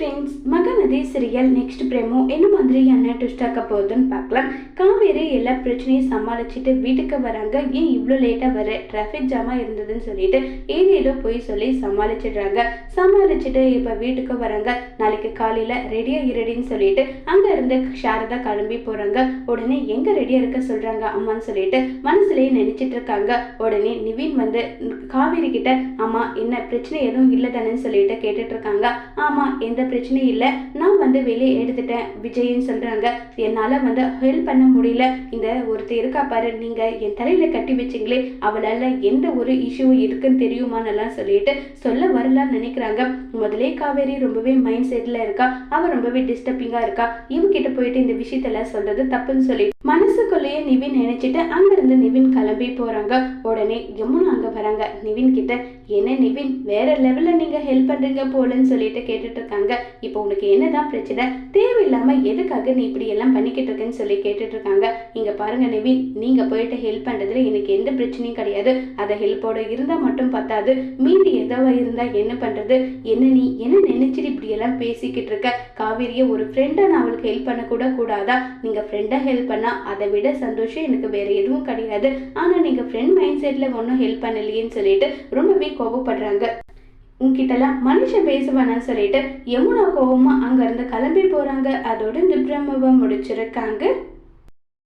Friends Mahanadhi serial next promo என்ன மாதிரியான twist ஆக்க போகுதுன்னு பார்க்கலாம். காவேரி எல்லா பிரச்சனையும் சமாளிச்சுட்டு வீட்டுக்கு வராங்க. ஏன் இவ்வளோ லேட்டாக வர? டிராஃபிக் ஜாமாக இருந்ததுன்னு சொல்லிட்டு ஏதேதோ போய் சொல்லி சமாளிச்சிடுறாங்க. சமாளிச்சுட்டு இப்போ வீட்டுக்கு வராங்க. நாளைக்கு காலையில் ரெடியாக இருடின்னு சொல்லிட்டு அங்கே இருந்து சாரதா கிளம்பி போகிறாங்க உடனே எங்கே ரெடியாக இருக்க சொல்கிறாங்க அம்மான்னு சொல்லிட்டு மனசுலேயே நினச்சிட்டு இருக்காங்க. உடனே நிவின் வந்து காவேரி கிட்ட அம்மா என்ன பிரச்சனை எதுவும் இல்லை தானேன்னு சொல்லிட்டு கேட்டுட்டு இருக்காங்க. எந்த பிரச்சனை இல்லை. நான் வந்து வெளியே எடுத்துட்டேன். விஜய்ன்னு சொல்கிறாங்க என்னால் வந்து ஹெல்ப் பண்ண முடியல. இந்த ஒருத்தர் இருக்கா பாரு நீங்கள் என் தலையில் கட்டி வச்சிங்களே அவளால் எந்த ஒரு இஷ்யூ இருக்குன்னு தெரியுமான்னெல்லாம் சொல்லிட்டு சொல்ல வரலான்னு நினைக்கிறாங்க. முதலே காவேரி ரொம்பவே மைண்ட் செட்டில் இருக்கா. அவள் ரொம்பவே டிஸ்டர்பிங்காக இருக்கா. இவங்கிட்ட போயிட்டு இந்த விஷயத்தெல்லாம் சொல்கிறது தப்புன்னு சொல்லிட்டு மனசுக்குள்ளேயே நிவின் நினைச்சிட்டு அங்கிருந்து நிவின் கிளம்பி போறாங்க. உடனே யமுனா அங்க வராங்க. நிவின் கிட்ட என்ன நிவின் வேற லெவல்ல நீங்க ஹெல்ப் பண்றீங்க போலன்னு சொல்லிட்டு கேட்டுட்டு இருக்காங்க. இப்போ உனக்கு என்னதான் பிரச்சனை? தேவையில்லாம எதுக்காக நீ இப்படி எல்லாம் பண்ணிக்கிட்டு இருக்கேன்னு சொல்லி கேட்டுட்டு இருக்காங்க. இங்க பாருங்க நிவின் நீங்க போயிட்டு ஹெல்ப் பண்றதுல எனக்கு எந்த பிரச்சனையும் கிடையாது. அதை ஹெல்ப்போட இருந்தா மட்டும் பத்தாது. மீதி எதவா இருந்தா என்ன பண்றது? என்ன நீ என்ன நினைச்சிட்டு இப்படி எல்லாம் பேசிக்கிட்டு இருக்க? காவேரிய ஒரு ஃப்ரெண்டா நான் அவளுக்கு ஹெல்ப் பண்ண கூட கூடாதா? நீங்க ஃப்ரெண்டா ஹெல்ப் பண்ணா அதை விட சந்தோஷம் எனக்கு வேற எதுவும் கிடையாது. ஆனா நீங்க ஃப்ரெண்ட் மைண்ட் செட்ல ஒன்றும் ஹெல்ப் பண்ணலையேன்னு சொல்லிட்டு ரொம்பவே கோபப்படுறாங்க உங்ககிட்டலாம் மனுஷன் பேசுவானான்னு சொல்லிட்டு யமுனா கோவமா அங்க இருந்து கிளம்பி போறாங்க. அதோட இந்த பிரம்மவை முடிச்சிருக்காங்க.